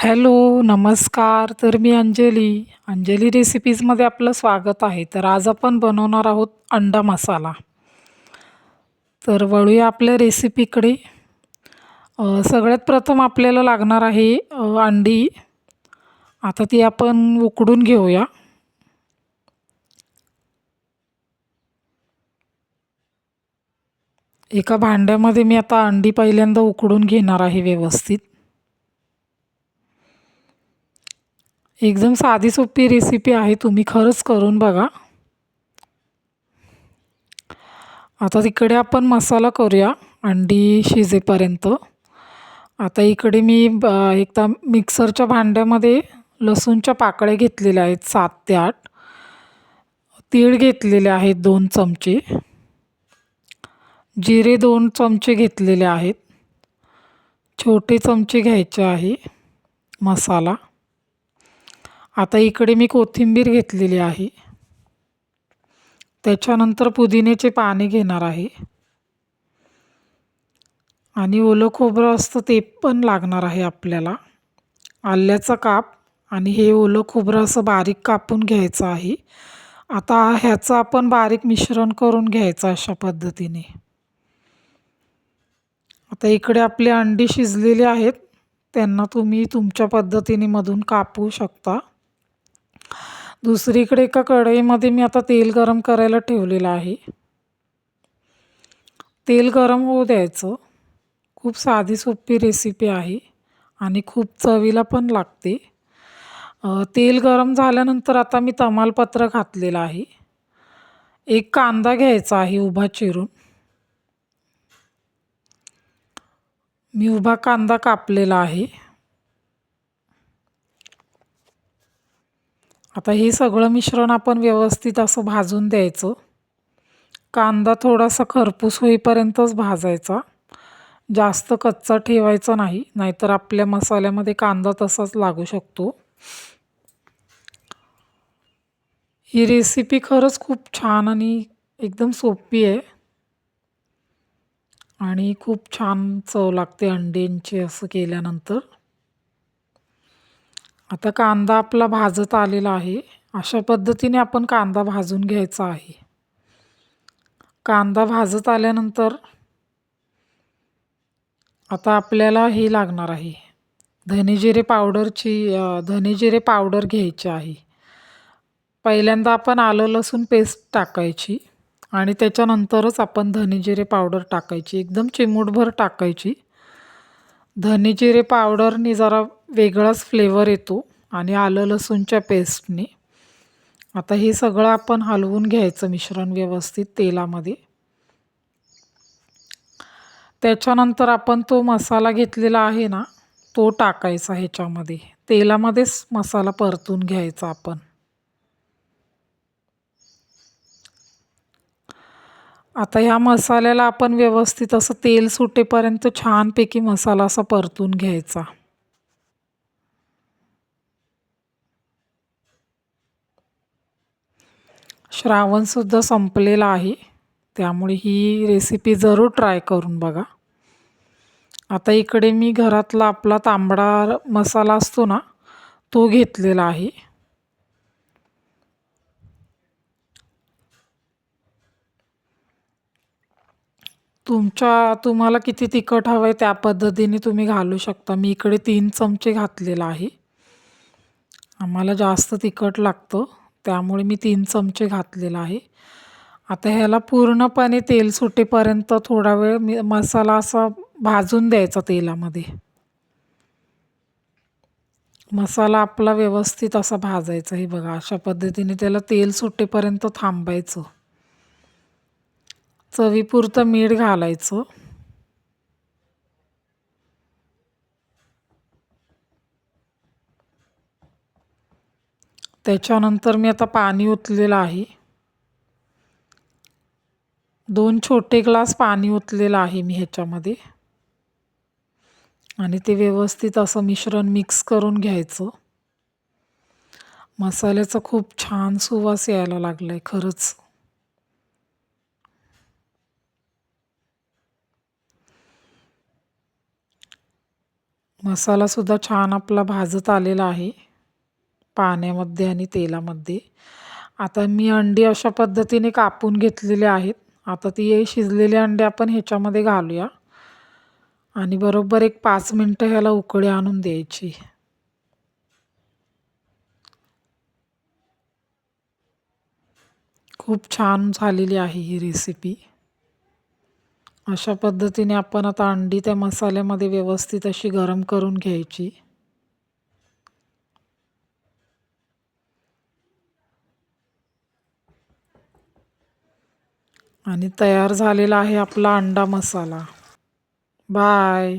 Hello, नमस्कार. तर मी अंजली. अंजली रेसिपीजमध्ये आपलं स्वागत आहे. तर आज आपण बनवणार आहोत अंडा मसाला. तर वळूया आपल्या रेसिपीकडे. सगळ्यात प्रथम आपल्याला लागणार आहे अंडी. आता ती आपण उकडून घेऊया. एका भांड्यामध्ये मी आता अंडी पहिल्यांदा उकडून घेणार आहे व्यवस्थित. एकदम साधी सोपी रेसिपी आहे तुम्ही खरंच करून बघा. आता तिकडे आपण मसाला करूया अंडी शिजेपर्यंत. आता इकडे मी एकदा मिक्सरच्या भांड्यामध्ये लसूणच्या पाकळ्या घेतलेल्या आहेत सात ते आठ. तीळ घेतलेले आहेत दोन चमचे. जिरे दोन चमचे घेतलेले आहेत. छोटे चमचे घ्यायचे आहे मसाला. आता इकडे मी कोथिंबीर घेतलेली आहे. त्याच्यानंतर पुदिन्याचे पाने घेणार आहे. आणि ओलं खोबरं असतं ते पण लागणार आहे आपल्याला. आल्याचा काप आणि हे ओलं खोबरं असं बारीक कापून घ्यायचं आहे. आता ह्याचं आपण बारीक मिश्रण करून घ्यायचं अशा पद्धतीने. आता इकडे आपले अंडी शिजलेले आहेत. त्यांना तुम्ही तुमच्या पद्धतीने मधून कापू शकता. दुसरीकडे एका कढईमध्ये मी आता तेल गरम करायला ठेवलेलं आहे. तेल गरम होऊ द्यायचं. खूप साधी सोपी रेसिपी आहे आणि खूप चवीला पण लागते. तेल गरम झाल्यानंतर आता मी तमालपत्र घातलेलं आहे. एक कांदा घ्यायचा आहे उभा चिरून. मी उभा कांदा कापलेला आहे. आता हे सगळं मिश्रण आपण व्यवस्थित असं भाजून द्यायचं. कांदा थोडासा खरपूस होईपर्यंतच भाजायचा. जास्त कच्चा ठेवायचा नाही नाहीतर आपल्या मसाल्यामध्ये कांदा तसाच लागू शकतो. ही रेसिपी खरंच खूप छान आणि एकदम सोपी आहे. आणि खूप छान चव लागते अंड्यांची असं केल्यानंतर. आता कांदा आपला भाजत आलेला आहे. अशा पद्धतीने आपण कांदा भाजून घ्यायचा आहे. कांदा भाजत आल्यानंतर आता आपल्याला हे लागणार आहे. धनेजिरे पावडरची धनेजिरे पावडर घ्यायची आहे. पहिल्यांदा आपण आलं लसूण पेस्ट टाकायची आणि त्याच्यानंतरच आपण धनेजिरे पावडर टाकायची. एकदम चिमूटभर टाकायची. धनेजिरे पावडरनी जरा वेगळाच फ्लेवर येतो आणि आलं लसूणच्या पेस्टने आता हे सगळं आपण हलवून घ्यायचं मिश्रण व्यवस्थित तेलामध्ये. त्याच्यानंतर आपण तो मसाला घेतलेला आहे ना तो टाकायचा ह्याच्यामध्ये. तेलामध्येच मसाला परतून घ्यायचा आपण. आता ह्या मसाल्याला आपण व्यवस्थित असं तेल सुटेपर्यंत छानपैकी मसाला असा परतून घ्यायचा. श्रावणसुद्धा संपलेला आहे. त्यामुळे ही रेसिपी जरूर ट्राय करून बघा. आता इकडे मी घरातला आपला तांबडा मसाला असतो ना तो घेतलेला आहे. तुमच्या तुम्हाला किती तिखट हवं आहे त्या पद्धतीने तुम्ही घालू शकता. मी इकडे तीन चमचे घातलेला आहे. आम्हाला जास्त तिखट लागतं. त्यामुळे मी तीन चमचे घातलेला आहे. आता ह्याला पूर्णपणे तेल सुटेपर्यंत थोडा वेळ मी मसाला असा भाजून द्यायचा तेलामध्ये. मसाला आपला व्यवस्थित असा भाजायचा हे बघा. अशा पद्धतीने त्याला तेल सुटेपर्यंत थांबायचं. चवीपुरतं मीठ घालायचं. त्याच्यानंतर मी आता पाणी ओतलेलं आहे. दोन छोटे ग्लास पाणी ओतलेलं आहे मी ह्याच्यामध्ये. आणि ते व्यवस्थित असं मिश्रण मिक्स करून घ्यायचं. मसाल्याचा खूप छान सुवास यायला लागला आहे खरंच. मसालासुद्धा छान आपला भाजत आलेला आहे. पाण्यामध्ये आणि तेलामध्ये. आता मी अंडी अशा पद्धतीने कापून घेतलेले आहेत. आता ती शिजलेले अंडे आपण ह्याच्यामध्ये घालूया. आणि बरोबर एक पाच मिनटं ह्याला उकळी आणून द्यायची. खूप छान झालेली आहे ही रेसिपी अशा पद्धतीने आपण आता अंडी त्या मसाल्यामध्ये व्यवस्थित अशी गरम करून घ्यायची. आणि तयार झालेला आहे आपला अंडा मसाला. बाय